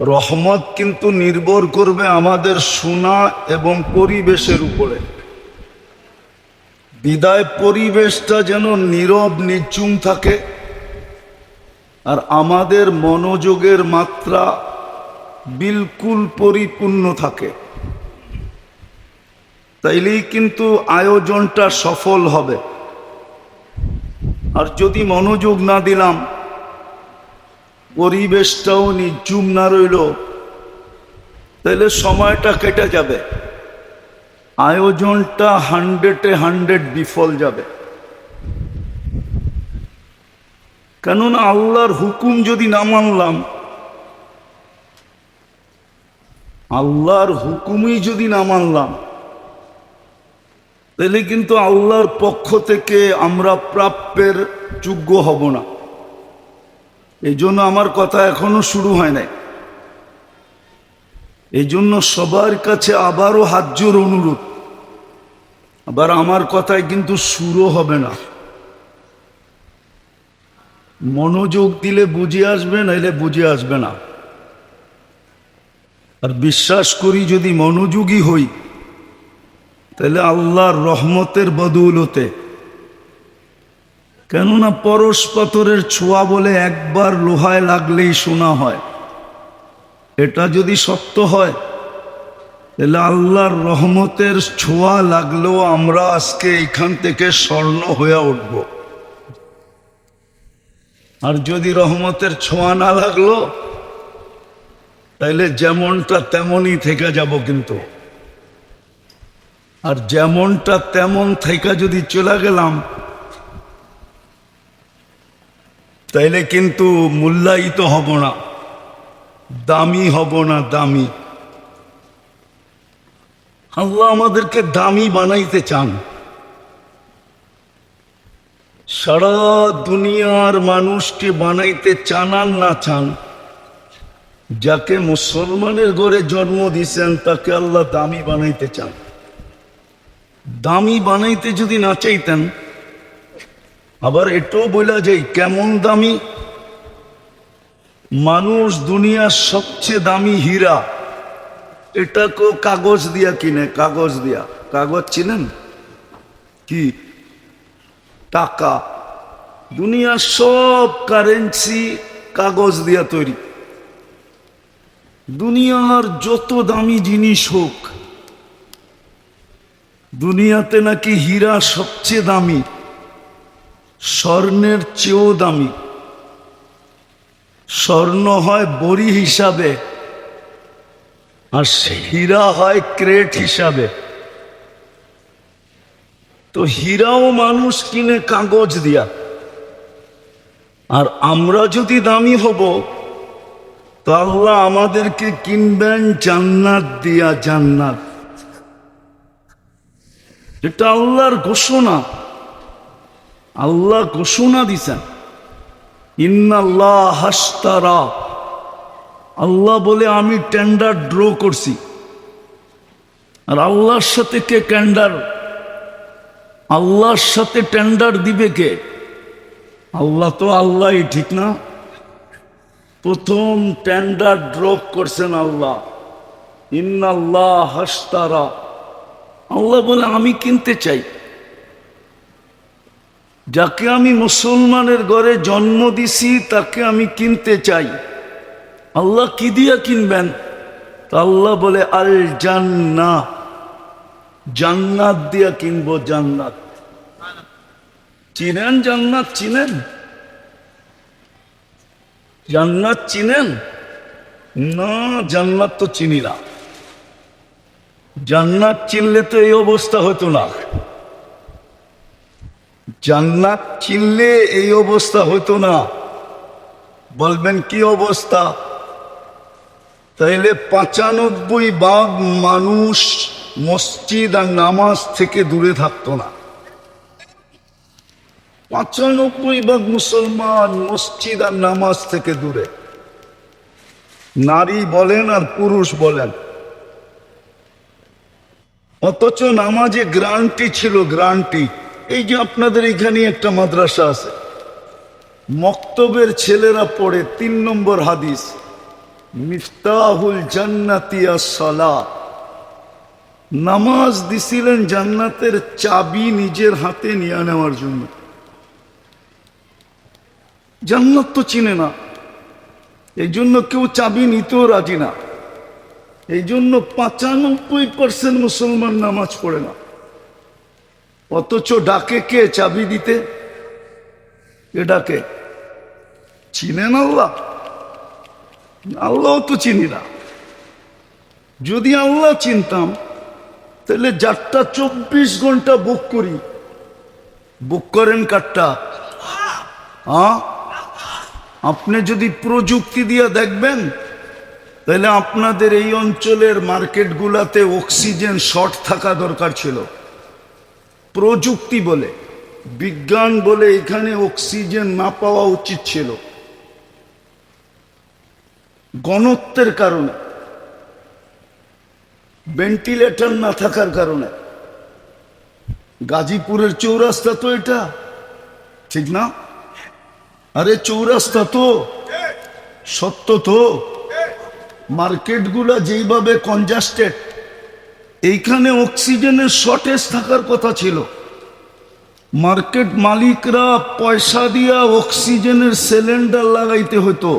রহমত কিন্তু নির্ভর করবে আমাদের শোনা এবং পরিবেশের উপরে। বিদায় পরিবেশটা যেন নীরব, নিচুম থাকে আর আমাদের মনোযোগের মাত্রা বিলকুল পরিপূর্ণ থাকে। তাইলেই কিন্তু আয়োজনটা সফল হবে। আর যদি মনোযোগ না দিলাম পরিবেশটাও নিচুম না রইল। তাহলে সময়টা কেটে যাবে। আয়োজনটা হান্ড্রেডে হান্ড্রেড বিফল যাবে। কেননা আল্লাহর হুকুম যদি না মানলাম, আল্লাহর হুকুমই যদি না মানলাম, তাহলে কিন্তু আল্লাহর পক্ষ থেকে আমরা প্রাপ্যের যোগ্য হব না। এই জন্য আমার কথা এখনও শুরু হয় নাই। এই জন্য সবার কাছে আবারও হাজ্যর অনুরোধ। আবার আমার কথায় কিন্তু শুরু হবে না। মনোযোগ দিলে বুঝে আসবে, নাইলে বুঝে আসবে না। আর বিশ্বাস করি যদি মনোযোগী হই, তাহলে আল্লাহর রহমতের বদৌলতে কেননা পরশ পাথরের ছোঁয়া বলে একবার লোহায় লাগলেই শোনা হয়। এটা যদি সত্য হয়, তাহলে আল্লাহর রহমতের ছোঁয়া লাগলেও আমরা আজকে এখান থেকে স্বর্ণ হয়ে উঠব। আর যদি রহমতের ছোঁয়া না লাগল তাইলে যেমনটা তেমনই থেকে যাব কিন্তু। আর যেমনটা তেমন থেকে যদি চলে গেলাম তাইলে কিন্তু মূল্যায়িত হব না। দামি হব না দামি। আল্লাহ আমাদেরকে দামি বানাইতে চান। সারা দুনিয়ার মানুষকে বানাইতে চান না চান, যাকে মুসলমানের ঘরে জন্ম দিছেন, তাকে আল্লাহ দামি বানাইতে চান। দামি বানাইতে যদি না চাইতেন আবার এটাও বলা যায় কেমন দামি? মানুষ দুনিয়ার সবচেয়ে দামি হীরা। এটাকেও কাগজ দিয়া কিনে, কাগজ দিয়া। কাগজ চিনেন? কি? টাকা। দুনিয়ার সব কারেন্সি কাগজ দিয়া তৈরি। দুনিয়ার যত দামি জিনিস হোক, দুনিয়াতে নাকি হীরা সবচেয়ে দামি। স্বর্ণের চেয়েও দামি। স্বর্ণ হয় বড়ি হিসাবে, আর হীরা হয় ক্রেট হিসাবে। তো হীরাও মানুষ কিনে কাগজ দিয়া। আর আমরা যদি দামি হব তো আল্লাহ আমাদেরকে কিনবেন জান্নাত দিয়া জান্নাত। এটা আল্লাহর ঘোষণা। আল্লাহ ঘোষণা দিছেন, ইন্নাল্লাহ হাস্তারা। আল্লাহ বলে, আমি টেন্ডার ড্র করছি। আর আল্লাহর সাথে কে টেন্ডার আল্লাহর সাথে টেন্ডার দিবে কে? আল্লাহ তো আল্লাহই ঠিক না? প্রথম টেন্ডার ড্র করছেন আল্লাহ। ইন্নাল্লাহ হাস্তারা। আল্লাহ বলে, আমি কিনতে চাই। যাকে আমি মুসলমানের ঘরে জন্ম দিছি, তাকে আমি কিনতে চাই। আল্লাহ কি দিয়া কিনবেন? তা আল্লাহ বলে আল জান্না জান্নাত দিয়া কিনবো জান্নাত। চিনেন জান্নাত চিনেন? জান্নাত চিনেন? না, জান্নাত তো চিনি না। জান্নাত চিনলে তো এই অবস্থা হতো না। জান্নাত চিনলে এই অবস্থা হতো না। বলবেন, কি অবস্থা? তাইলে পঁচানব্বই বাঘ মানুষ মসজিদ আর নামাজ থেকে দূরে থাকতো না। পঁচানব্বই ভাগ মুসলমান মসজিদ আর নামাজ থেকে দূরে। নারী বলেন আর পুরুষ বলেন। অথচ নামাজে গ্রান্টি ছিল, গ্রান্টি। এই যে আপনাদের এখানে একটা মাদ্রাসা আছে। মক্তবের ছেলেরা পড়ে তিন নম্বর হাদিস, মিফতাহুল জান্নাতি সলা নামাজ দিছিলেন জান্নাতের চাবি নিজের হাতে নিয়ে নেওয়ার জন্য। জান্নাত তো চিনে না। এই জন্য কেউ চাবি নিতেও রাজি না। এই জন্য পঁচানব্বই পার্সেন্ট মুসলমান নামাজ পড়ে না। অথচ ডাকে কে চাবি দিতে? কে ডাকে। চিনেন আল্লাহ? আল্লাহ তো চিনি না। যদি আল্লাহ চিনতাম, তাহলে যারটা চব্বিশ ঘণ্টা বুক করি। বুক করেন কারটা? আপনি যদি প্রযুক্তি দিয়ে দেখবেন, তাহলে আপনাদের এই অঞ্চলের মার্কেটগুলাতে অক্সিজেন শর্ট থাকা দরকার ছিল। প্রযুক্তি বলে, বিজ্ঞান বলে এখানে অক্সিজেন না পাওয়া উচিত ছিল। গণত্বের কারণে, ভেন্টিলেটর না থাকার কারণে। গাজীপুরের চৌরাস্তা তো এটা, ঠিক না? আরে চৌরাস্তা তো, সত্য তো। মার্কেটগুলা যেইভাবে কনজাস্টেড এইখানে অক্সিজেনের শর্টেজ থাকার কথা ছিল। মার্কেট মালিকরা পয়সা দিয়া অক্সিজেনের সিলিন্ডার লাগাইতে হতো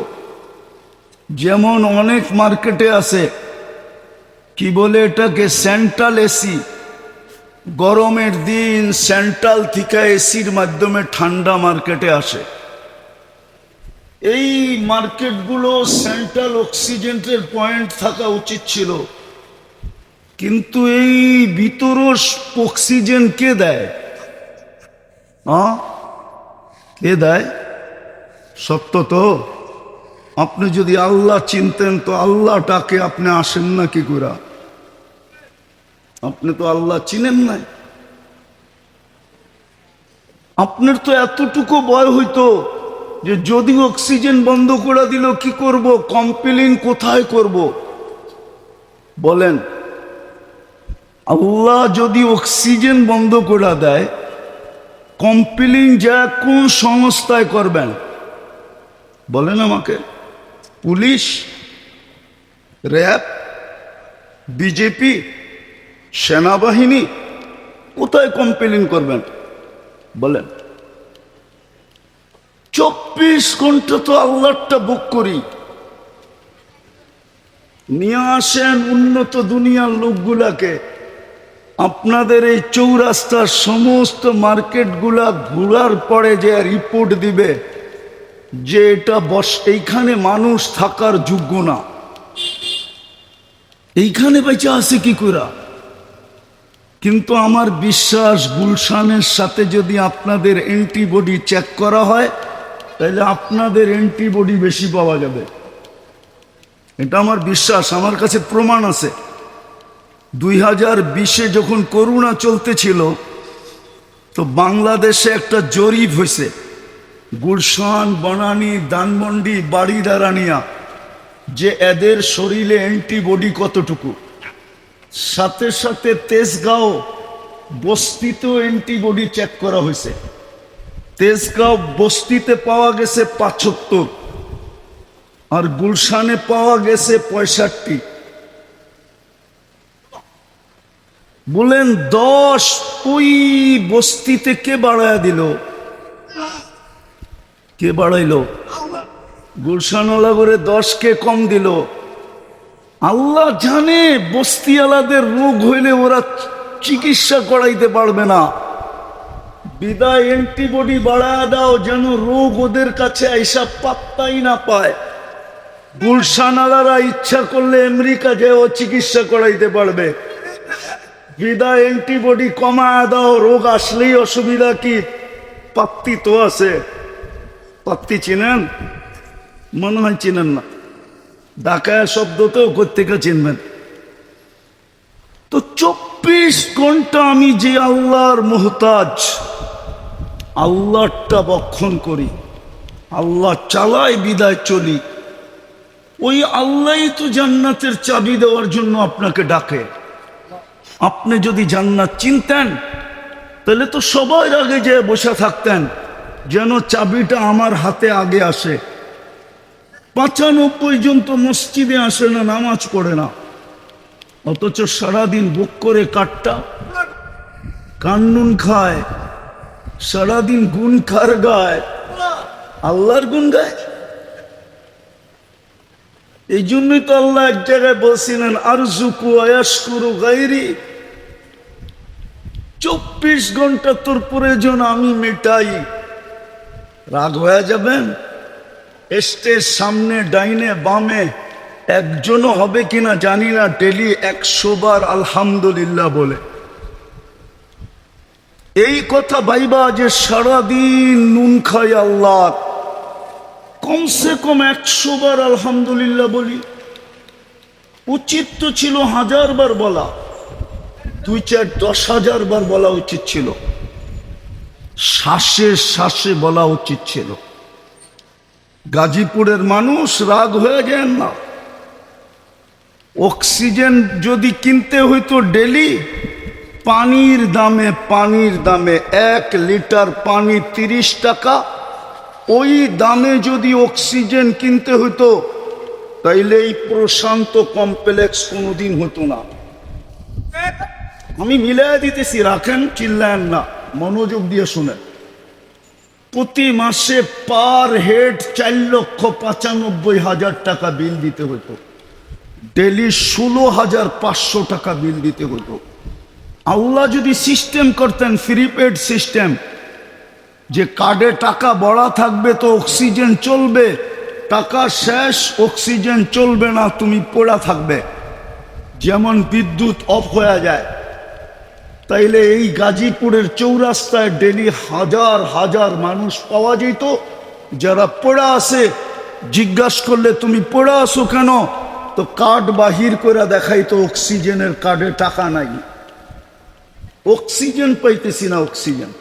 যেমন অনেক মার্কেটে আছে, কি বলে এটাকে সেন্ট্রাল এসি গরমের দিন সেন্ট্রাল থেকে এসির মাধ্যমে ঠান্ডা মার্কেটে আসে। এই মার্কেটগুলো সেন্ট্রাল অক্সিজেনের পয়েন্ট থাকা উচিত ছিল। কিন্তু এই ভিতর অক্সিজেন কে দেয়? কে দেয়? সত্য তো। আপনি যদি আল্লাহ চিনতেন, তো আল্লাহটাকে আপনি আসেন না কি করে আপনি তো আল্লাহ চিনেন নাই। আপনার তো এতটুকু ভয় হইতো যে যদি অক্সিজেন বন্ধ করে দিল, কি করব? কম্পেলিং কোথায় করব? বলেন। আল্লাহ যদি অক্সিজেন বন্ধ করে দেয় কম্পেলিং যা কোন সংস্থায় করবেন বলেন আমাকে, পুলিশ, র্যাব, বিজেপি, সেনাবাহিনী কোথায় কমপ্লেন করবেন বলেন। চব্বিশ ঘণ্টা তো আল্লাহটা বুক করি। নিয়ে আসেন উন্নত দুনিয়ার লোকগুলাকে। আপনাদের এই চৌরাস্তার সমস্ত মার্কেটগুলা ঘোরার পরে যে রিপোর্ট দিবে, যে এটা বস, এইখানে মানুষ থাকার যোগ্য না। এইখানে বেঁচে আছে কি করা কিন্তু আমার বিশ্বাস গুলশানের সাথে যদি আপনাদের অ্যান্টিবডি চেক করা হয়, তাহলে আপনাদের অ্যান্টিবডি বেশি পাওয়া যাবে। এটা আমার বিশ্বাস, আমার কাছে প্রমাণ আছে। দুই হাজার বিশে যখন করোনা চলতেছিল, তো বাংলাদেশে একটা জরিপ হয়েছে গুলশান, বনানী দানমন্ডি বাড়ি দাঁড়ানিয়া যে এদের শরীরে অ্যান্টিবডি কতটুকু? সাথে সাথে তেজগাঁও বস্তিতেও অ্যান্টিবডি চেক করা হয়েছে তেজগাঁও বস্তিতে পাওয়া গেছে পাঁচাত্তর, আর গুলশানে পাওয়া গেছে পঁয়ষট্টি। বলেন, দশ ওই বস্তিতে কে বাড়ায় দিল? কে বাড়াইলো? গুলশানওয়ালা করে দশকে কম দিল। আল্লাহ জানে বস্তিওয়ালাদের রোগ হইলে ওরা চিকিৎসা করাইতে পারবে না। বিদায় অ্যান্টিবডি বাড়ায় দাও যেন রোগ ওদের কাছে এইসব পাত্তাই না পায়। গুলশানালারা ইচ্ছা করলে আমেরিকা যেও চিকিৎসা করাইতে পারবে। বিদায় অ্যান্টিবডি কমায় দাও, রোগ আসলেই অসুবিধা কি? পাত্তি তো আছে। পাত্তি চিনেন? মনে হয় চিনেন না। ডাকায় শব্দ শব্দতেও কোথেকে চিনবেন। তো চব্বিশ ঘণ্টা আমি যে আল্লাহর মোহতাজ আল্লাহটা বক্ষণ করি, আল্লাহ চালাই বিদায় চলি, ওই আল্লাহই তো জান্নাতের চাবি দেওয়ার জন্য আপনাকে ডাকে। আপনি যদি জান্নাত চিনতেন, তাহলে তো সবাই আগে যে বসে থাকতেন, যেন চাবিটা আমার হাতে আগে আসে। পঁচানব্বই জন তো মসজিদে আসে না, নামাজ পড়ে না। অথচ সারাদিন বুক করে কাটটা, কান্নুন খায়, সারাদিন গুণ খার গায়, আল্লাহর গুণ গায়। এই জন্যই তো আল্লাহ এক জায়গায় বলছিলেন আর জুকু আয়াসকুরু গাইরি চব্বিশ ঘণ্টা তোর প্রয়োজন, আমি মেটাই। রাগ হয়ে যাবেন? স্টেজ সামনে, ডাইনে, বামে, একজনও হবে কিনা জানি না, ডেলি একশো বার আলহামদুলিল্লাহ বলে। এই কথা ভাইবা যে সারাদিন নুন খাই আল্লাহ, কমসে কম একশো বার আলহামদুলিল্লাহ বলি। উচিত তো ছিল হাজার বার বলা। দুই চার দশ হাজার বার বলা উচিত ছিল। শ্বাসে শ্বাসে বলা উচিত ছিল। গাজীপুরের মানুষ রাগ হয়ে গেন না। অক্সিজেন যদি কিনতে হইতো ডেলি, পানির দামে পানির দামে এক লিটার পানি তিরিশ টাকা। ওই দামে যদি অক্সিজেন কিনতে হতো তাইলে এই প্রশান্ত কমপ্লেক্স কোনোদিন হতো না। আমি মিলাই দিতেছি, রাখেন, চিল্লায়েন না। মনোযোগ দিয়ে শুনেন। প্রতি মাসে পার হেড চার লক্ষ পঁচানব্বই হাজার টাকা বিল দিতে হতো ডেলি ষোলো হাজার পাঁচশো টাকা বিল দিতে হতো আল্লাহ যদি সিস্টেম করতেন প্রিপেড সিস্টেম, যে কার্ডে টাকা বড়া থাকবে তো অক্সিজেন চলবে, টাকা শেষ, অক্সিজেন চলবে না, তুমি পড়া থাকবে। যেমন বিদ্যুৎ অফ হয়ে যায়। তাইলে এই গাজীপুরের চৌরাস্তায় ডেলি হাজার হাজার মানুষ পাওয়া যেত। যারা পড়া আছে, জিজ্ঞাসা করলে, তুমি পড়া আসো কেন? তো কার্ড বাহির করে দেখাই তো অক্সিজেনের কার্ডে টাকা নাই। অক্সিজেন পাইতেছি না অক্সিজেন।